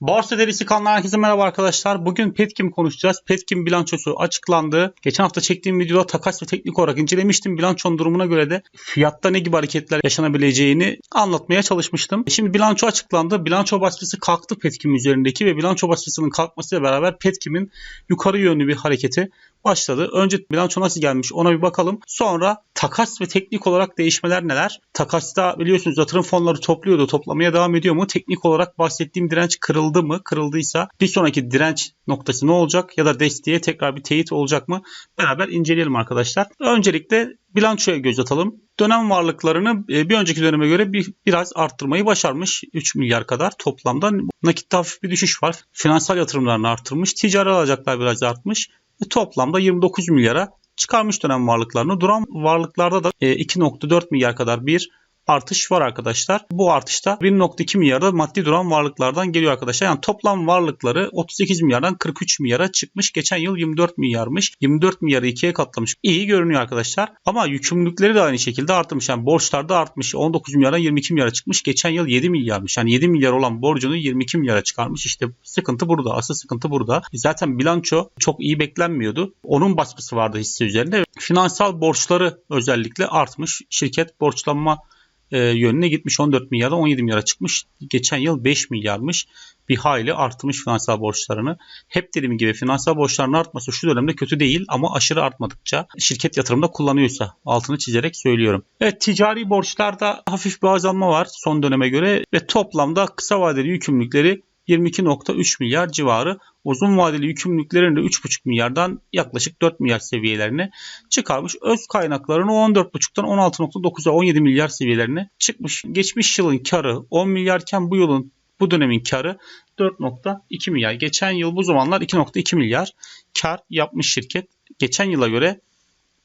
Borsa Delisi kanalına herkese merhaba arkadaşlar. Bugün Petkim konuşacağız. Petkim bilançosu açıklandı. Geçen hafta çektiğim videoda takas ve teknik olarak incelemiştim. Bilançonun durumuna göre de fiyatta ne gibi hareketler yaşanabileceğini anlatmaya çalışmıştım. Şimdi bilanço açıklandı. Bilanço baskısı kalktı Petkim üzerindeki ve bilanço baskısının kalkmasıyla beraber Petkim'in yukarı yönlü bir hareketi başladı. Önce bilanço nasıl gelmiş ona bir bakalım. Sonra takas ve teknik olarak değişmeler neler? Takasta biliyorsunuz yatırım fonları topluyordu. Toplamaya devam ediyor mu? Teknik olarak bahsettiğim direnç kırıldı mı? Kırıldıysa bir sonraki direnç noktası ne olacak? Ya da desteğe tekrar bir teyit olacak mı? Beraber inceleyelim arkadaşlar. Öncelikle bilançoya göz atalım. Dönem varlıklarını e, bir önceki döneme göre bir, biraz arttırmayı başarmış. 3 milyar kadar toplamda nakitte hafif bir düşüş var. Finansal yatırımlarını arttırmış. Ticari alacaklar biraz artmış. E, toplamda 29 milyara çıkarmış dönem varlıklarını. Duran varlıklarda da 2.4 e, milyar kadar bir artış var arkadaşlar. Bu artışta 1.2 milyarda maddi duran varlıklardan geliyor arkadaşlar. Yani toplam varlıkları 38 milyardan 43 milyara çıkmış. Geçen yıl 24 milyarmış. 24 milyarı ikiye katlamış. İyi görünüyor arkadaşlar. Ama yükümlülükleri de aynı şekilde artmış. Yani borçlar da artmış. 19 milyardan 22 milyara çıkmış. Geçen yıl 7 milyarmış. Yani 7 milyar olan borcunu 22 milyara çıkarmış. İşte sıkıntı burada. Asıl sıkıntı burada. Zaten bilanço çok iyi beklenmiyordu. Onun baskısı vardı hisse üzerinde. Finansal borçları özellikle artmış. Şirket borçlanma e, yönüne gitmiş. 14 milyardan 17 milyara çıkmış. Geçen yıl 5 milyarmış. Bir hayli artmış finansal borçlarını. Hep dediğim gibi finansal borçların artması şu dönemde kötü değil ama aşırı artmadıkça şirket yatırımda kullanıyorsa altını çizerek söylüyorum. Evet ticari borçlarda hafif bir azalma var son döneme göre ve toplamda kısa vadeli yükümlülükleri 22.3 milyar civarı. Uzun vadeli yükümlülüklerini de 3.5 milyardan yaklaşık 4 milyar seviyelerine çıkarmış. Öz kaynaklarını 14.5'tan 16.9'a 17 milyar seviyelerine çıkmış. Geçmiş yılın karı 10 milyarken bu yılın bu dönemin karı 4.2 milyar. Geçen yıl bu zamanlar 2.2 milyar kar yapmış şirket. Geçen yıla göre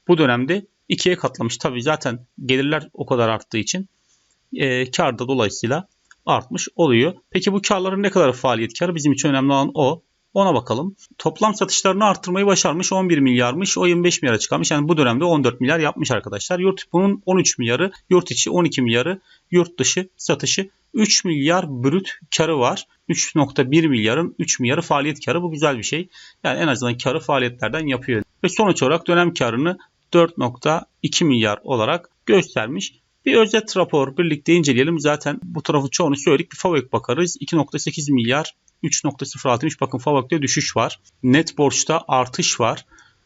bu dönemde ikiye katlamış. Tabii zaten gelirler o kadar arttığı için e, kar da dolayısıyla artmış oluyor. Peki bu karların ne kadar faaliyet karı? Bizim için önemli olan o. Ona bakalım. Toplam satışlarını arttırmayı başarmış 11 milyarmış. O 25 milyara çıkarmış. Yani bu dönemde 14 milyar yapmış arkadaşlar. Yurt bunun 13 milyarı, yurt içi 12 milyarı, yurt dışı satışı 3 milyar brüt karı var. 3.1 milyarın 3 milyarı faaliyet karı. Bu güzel bir şey. Yani en azından karı faaliyetlerden yapıyor. Ve sonuç olarak dönem karını 4.2 milyar olarak göstermiş. Bir özet rapor birlikte inceleyelim. Zaten bu tarafı çoğunu söyledik. Bir FAVÖK bakarız. 2.8 milyar 3.06'mış. Bakın FAVÖK'te düşüş var. Net borçta artış var.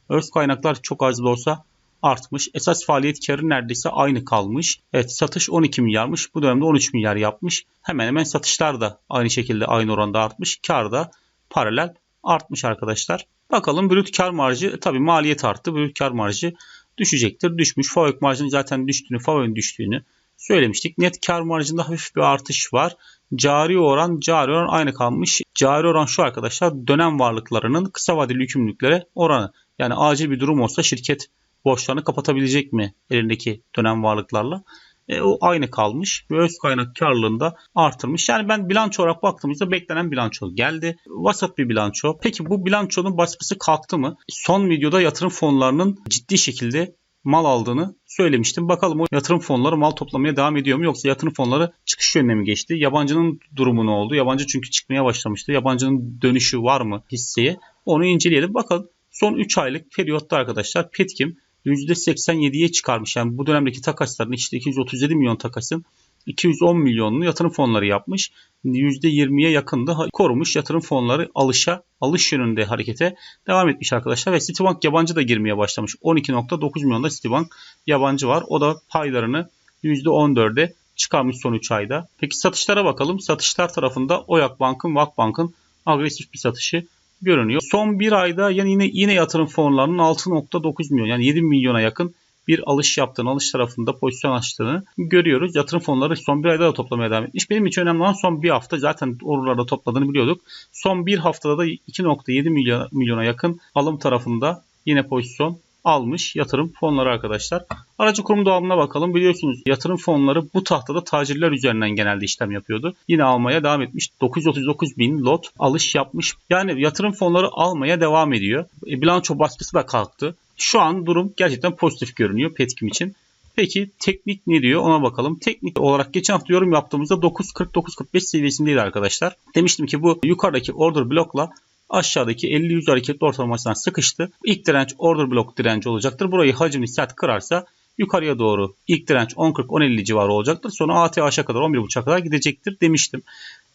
Öz kaynaklar çok az da olsa artmış. Esas faaliyet karı neredeyse aynı kalmış. Evet satış 12 milyarmış. Bu dönemde 13 milyar yapmış. Hemen hemen satışlar da aynı şekilde aynı oranda artmış. Kar da paralel artmış arkadaşlar. Bakalım brüt kar marjı tabi maliyet arttı. Brüt kar marjı düşecektir. Düşmüş. FAVÖK marjının zaten düştüğünü, FAVÖK'ün düştüğünü söylemiştik. Net kar marjında hafif bir artış var. Cari oran, cari oran aynı kalmış. Cari oran şu arkadaşlar dönem varlıklarının kısa vadeli yükümlülüklere oranı. Yani acil bir durum olsa şirket borçlarını kapatabilecek mi elindeki dönem varlıklarla? E, o aynı kalmış ve öz kaynak karlılığında artırmış. Yani ben bilanço olarak baktığımızda beklenen bilanço geldi. Vasat bir bilanço. Peki bu bilançonun baskısı kalktı mı? Son videoda yatırım fonlarının ciddi şekilde mal aldığını söylemiştim. Bakalım o yatırım fonları mal toplamaya devam ediyor mu yoksa yatırım fonları çıkış yönüne mi geçti? Yabancının durumu ne oldu? Yabancı çünkü çıkmaya başlamıştı. Yabancının dönüşü var mı hisseye? Onu inceleyelim. Bakalım son 3 aylık periyotta arkadaşlar Petkim %87'ye çıkarmış. Yani bu dönemdeki takasların işte 237 milyon takasın 210 milyonunu yatırım fonları yapmış. %20'ye yakında korumuş yatırım fonları alışa alış yönünde harekete devam etmiş arkadaşlar ve Citibank yabancı da girmeye başlamış. 12.9 milyonda Citibank yabancı var. O da paylarını %14'e çıkarmış son 3 ayda. Peki satışlara bakalım. Satışlar tarafında Oyak Bank'ın, Vakbank'ın agresif bir satışı görünüyor. Son bir ayda yani yine yine yatırım fonlarının 6.9 milyon yani 7 milyona yakın bir alış yaptığını, alış tarafında pozisyon açtığını görüyoruz. Yatırım fonları son bir ayda da toplamaya devam etmiş. Benim için önemli olan son bir hafta zaten oralarda topladığını biliyorduk. Son bir haftada da 2.7 milyon, milyona yakın alım tarafında yine pozisyon almış yatırım fonları arkadaşlar. Aracı kurum dağılımına bakalım. Biliyorsunuz yatırım fonları bu tahtada tacirler üzerinden genelde işlem yapıyordu. Yine almaya devam etmiş. 939 bin lot alış yapmış. Yani yatırım fonları almaya devam ediyor. E, bilanço baskısı da kalktı. Şu an durum gerçekten pozitif görünüyor Petkim için. Peki teknik ne diyor ona bakalım. Teknik olarak geçen hafta yorum yaptığımızda 9.49-45 seviyesindeydi arkadaşlar. Demiştim ki bu yukarıdaki order blokla aşağıdaki 50-100 hareketli ortalamasına sıkıştı. İlk direnç order blok direnci olacaktır. Burayı hacimli sert kırarsa yukarıya doğru ilk direnç 10.40-10.50 civarı olacaktır. Sonra ATH'a kadar 11.5'a kadar gidecektir demiştim.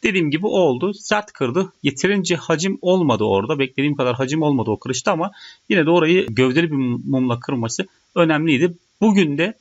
Dediğim gibi oldu. Sert kırdı. Yeterince hacim olmadı orada. Beklediğim kadar hacim olmadı o kırışta ama yine de orayı gövdeli bir mumla kırması önemliydi. Bugün de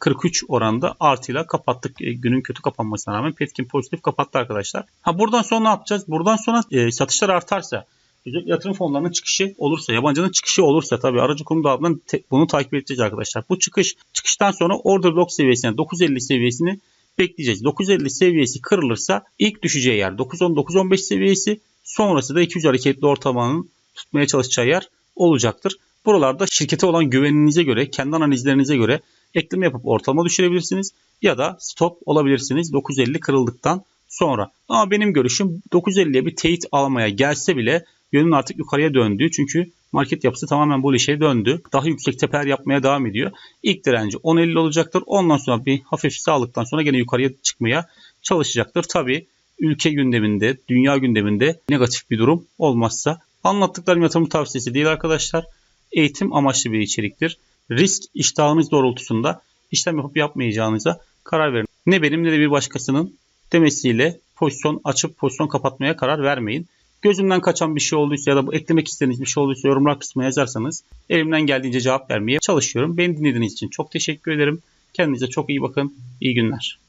%1.43 oranda artıyla kapattık. E, günün kötü kapanmasına rağmen Petkim pozitif kapattı arkadaşlar. Ha buradan sonra ne yapacağız? Buradan sonra e, satışlar artarsa yatırım fonlarının çıkışı olursa, yabancının çıkışı olursa tabii aracı kurum dağıtından bunu takip edeceğiz arkadaşlar. Bu çıkış çıkıştan sonra order block seviyesine 950 seviyesini bekleyeceğiz. 950 seviyesi kırılırsa ilk düşeceği yer 910-915 seviyesi sonrası da 200 hareketli ortalamanın tutmaya çalışacağı yer olacaktır. Buralarda şirkete olan güveninize göre, kendi analizlerinize göre ekleme yapıp ortalama düşürebilirsiniz ya da stop olabilirsiniz 950 kırıldıktan sonra. Ama benim görüşüm 950'ye bir teyit almaya gelse bile yönün artık yukarıya döndüğü çünkü market yapısı tamamen bu işe döndü. Daha yüksek teper yapmaya devam ediyor. İlk direnci 10.50 olacaktır. Ondan sonra bir hafif sağlıktan sonra gene yukarıya çıkmaya çalışacaktır. Tabi ülke gündeminde, dünya gündeminde negatif bir durum olmazsa. Anlattıklarım yatırım tavsiyesi değil arkadaşlar. Eğitim amaçlı bir içeriktir. Risk iştahınız doğrultusunda işlem yapıp yapmayacağınıza karar verin. Ne benim ne de bir başkasının demesiyle pozisyon açıp pozisyon kapatmaya karar vermeyin. Gözümden kaçan bir şey olduysa ya da bu eklemek istediğiniz bir şey olduysa yorumlar kısmına yazarsanız elimden geldiğince cevap vermeye çalışıyorum. Beni dinlediğiniz için çok teşekkür ederim. Kendinize çok iyi bakın. İyi günler.